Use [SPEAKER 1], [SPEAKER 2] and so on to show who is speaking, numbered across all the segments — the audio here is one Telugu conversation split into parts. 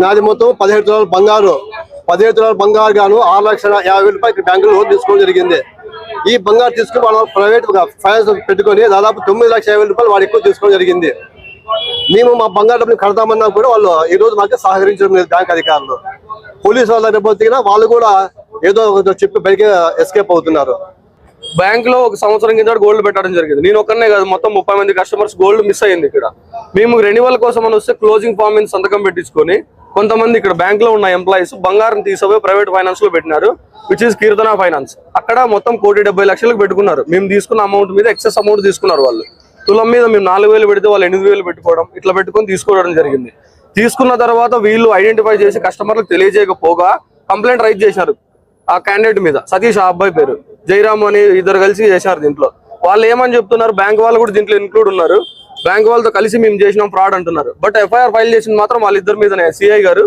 [SPEAKER 1] నాది మొత్తం పదిహేడు తులాల బంగారు పదిహేడు తులాల బంగారు గాను ఆరు లక్షల యాభై వేల రూపాయలు బ్యాంకులో లోన్ తీసుకోవడం జరిగింది. ఈ బంగారు తీసుకుని వాళ్ళ ప్రైవేట్ ఫైనాన్స్ పెట్టుకొని దాదాపు తొమ్మిది లక్షల యాభై రూపాయలు వాడు ఎక్కువ తీసుకోవడం జరిగింది. మేము మా బంగారు డబ్బులు కడతామన్నా కూడా వాళ్ళు ఈ రోజు మాకు సహకరించడం లేదు బ్యాంక్ అధికారులు. పోలీసు వాళ్ళ దగ్గర వాళ్ళు కూడా ఏదో ఒకటి చెప్పి బయటకి ఎస్కేప్ అవుతున్నారు.
[SPEAKER 2] బ్యాంక్లో ఒక సంవత్సరం కింద గోల్డ్ పెట్టడం జరిగింది. నేను ఒక్కనే కాదు మొత్తం ముప్పై మంది కస్టమర్స్ గోల్డ్ మిస్ అయింది ఇక్కడ. మేము రెన్యువల్ కోసం అని వస్తే క్లోజింగ్ ఫామ్ మీద సంతకం పెట్టించుకొని కొంతమంది ఇక్కడ బ్యాంక్లో ఉన్న ఎంప్లాయీస్ బంగారం తీసుకుపోయి ప్రైవేట్ ఫైనాన్స్లో పెట్టినారు విచ్ ఇస్ కీర్తన ఫైనాన్స్ అక్కడ మొత్తం కోటి డెబ్బై లక్షలకు పెట్టుకున్నారు. మేము తీసుకున్న అమౌంట్ మీద ఎక్సెస్ అమౌంట్ తీసుకున్నారు వాళ్ళు. తులం మీద మేము నాలుగు వేలు పెడితే వాళ్ళు ఎనిమిది వేలు పెట్టుకోవడం ఇట్లా పెట్టుకొని తీసుకోవడం జరిగింది. తీసుకున్న తర్వాత వీళ్ళు ఐడెంటిఫై చేసి కస్టమర్లకు తెలియజేయకపోగా కంప్లైంట్ రైజ్ చేశారు ఆ క్యాండిడేట్ మీద. సతీష్ ఆ అబ్బాయి పేరు. జైరామ్ అని ఇద్దరు కలిసి చేశారు దీంట్లో. వాళ్ళు ఏమని చెప్తున్నారు? బ్యాంక్ వాళ్ళు కూడా దీంట్లో ఇన్క్లూడ్ ఉన్నారు. బ్యాంక్ వాళ్ళతో కలిసి మేము చేసినాం ఫ్రాడ్ అంటున్నారు. బట్ ఎఫ్ఐఆర్ ఫైల్ చేసింది మాత్రం వాళ్ళిద్దరి మీదనే సిఐ గారు.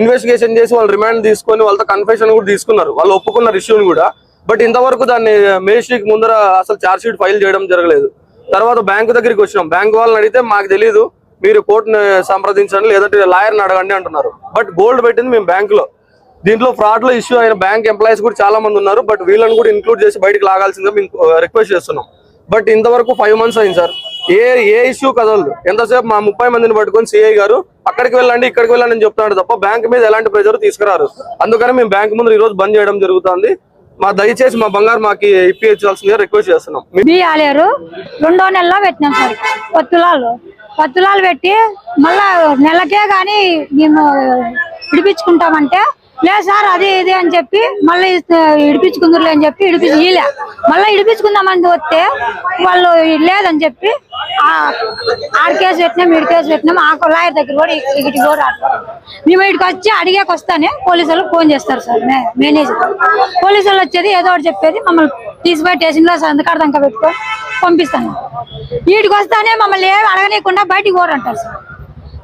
[SPEAKER 2] ఇన్వెస్టిగేషన్ చేసి వాళ్ళు రిమాండ్ తీసుకొని వాళ్ళతో కన్ఫెషన్ కూడా తీసుకున్నారు. వాళ్ళు ఒప్పుకున్నారు ఇష్యూని కూడా. బట్ ఇంతవరకు దాన్ని మేస్ట్రీకి ముందర అసలు ఛార్జ్ షీట్ ఫైల్ చేయడం జరగలేదు. తర్వాత బ్యాంకు దగ్గరికి వచ్చినాం. బ్యాంక్ వాళ్ళని అడిగితే మాకు తెలియదు మీరు కోర్టును సంప్రదించండి లేదంటే లాయర్ని అడగండి అంటున్నారు. బట్ గోల్డ్ పెట్టింది మేము బ్యాంకులో దీంట్లో ఫ్రాడ్లో ఇష్యూ అయిన బ్యాంక్ ఎంప్లాయీస్ కూడా చాలా మంది ఉన్నారు. బట్ వీళ్ళని కూడా ఇంక్లూడ్ చేసి బయటకు లాగాల్సిందిగా మేము uh, రిక్వెస్ట్ చేస్తున్నాం. బట్ ఇంతవరకు ఫైవ్ మంత్స్ అయింది సార్ ఏ ఏ ఇష్యూ కదలదు. ఎంతసేపు మా ముప్పై మందిని పట్టుకొని సిఐ గారు అక్కడికి వెళ్ళండి ఇక్కడికి వెళ్ళండి అని చెప్తున్నాడు తప్ప బ్యాంక్ మీద ఎలాంటి ప్రెజర్ తీసుకురారు. అందుకని మేము బ్యాంక్ ముందు ఈ రోజు బంద్ చేయడం జరుగుతుంది. మా దయచేసి మా బంగారు మాకు ఇప్పించాల్సిందిగా రిక్వెస్ట్ చేస్తున్నాం.
[SPEAKER 3] బియ్యాలేరు రెండో నెలలో పెట్టినాం సార్. పత్తులాలు. పత్తులాలు పెట్టి మళ్ళా నెలకే కానీ మేము విడిపించుకుంటామంటే లేదు సార్ అది ఇది అని చెప్పి మళ్ళీ ఇడిపించుకుందరులే అని చెప్పి ఇడిపించి మళ్ళీ ఇడిపించుకుందామని వస్తే వాళ్ళు లేదని చెప్పి ఆడ కేసు పెట్టినాం ఇటు కేసు పెట్టినాం. ఆ లాయర్ దగ్గర కూడా ఇటు కూడా మేము ఇక్కడికి వచ్చి అడిగాక వస్తానే పోలీసు వాళ్ళు ఫోన్ చేస్తారు సార్ మే- మేనేజర్. పోలీసు వాళ్ళు వచ్చేది ఏదో ఒకటి చెప్పేది మమ్మల్ని తీసిపోయి స్టేషన్లో సంతకాడ దంక పెట్టుకో పంపిస్తాను. వీటికి వస్తానే మమ్మల్ని ఏమి అడగనీయకుండా బయటికి పోరంటారు సార్.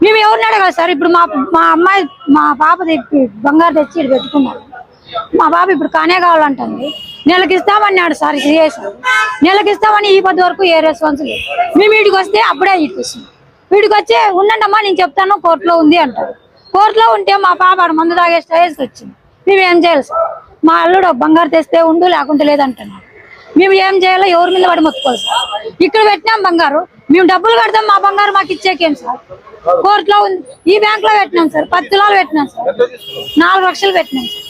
[SPEAKER 3] మేము ఎవరిని అడగాలి సార్? ఇప్పుడు మా మా అమ్మాయి మా పాప బంగారు తెచ్చి ఇటు పెట్టుకున్నారు. మా బాబు ఇప్పుడు కానే కావాలంటుంది. నెలకి ఇస్తామన్నాడు సార్ సిఏ సార్. నెలకి ఇస్తామని ఈ పది వరకు ఏ రెస్పాన్స్ లేదు. మేము వీడికి వస్తే అప్పుడే ఇప్పిస్తుంది వీడికి వచ్చి ఉండండి అమ్మా నేను చెప్తాను కోర్టులో ఉంది అంటారు. కోర్టులో ఉంటే మా పాప మందు తాగే స్టేజ్కి వచ్చింది. మేము ఏం చేయాలి సార్? మా అల్లుడు బంగారు తెస్తే ఉండు లేకుంటే లేదంటున్నాడు మేము ఏం చేయాలో ఎవరి మీద పడి మొత్తుకోవాలి సార్? ఇక్కడ పెట్టినాం బంగారు. మేము డబ్బులు కడతాం మా బంగారు మాకు ఇచ్చేకేం సార్? కోర్టులో ఉంది. ఈ బ్యాంక్లో పెట్టినాం సార్. పది తులాలు పెట్టినాం సార్. నాలుగు లక్షలు పెట్టినాం సార్.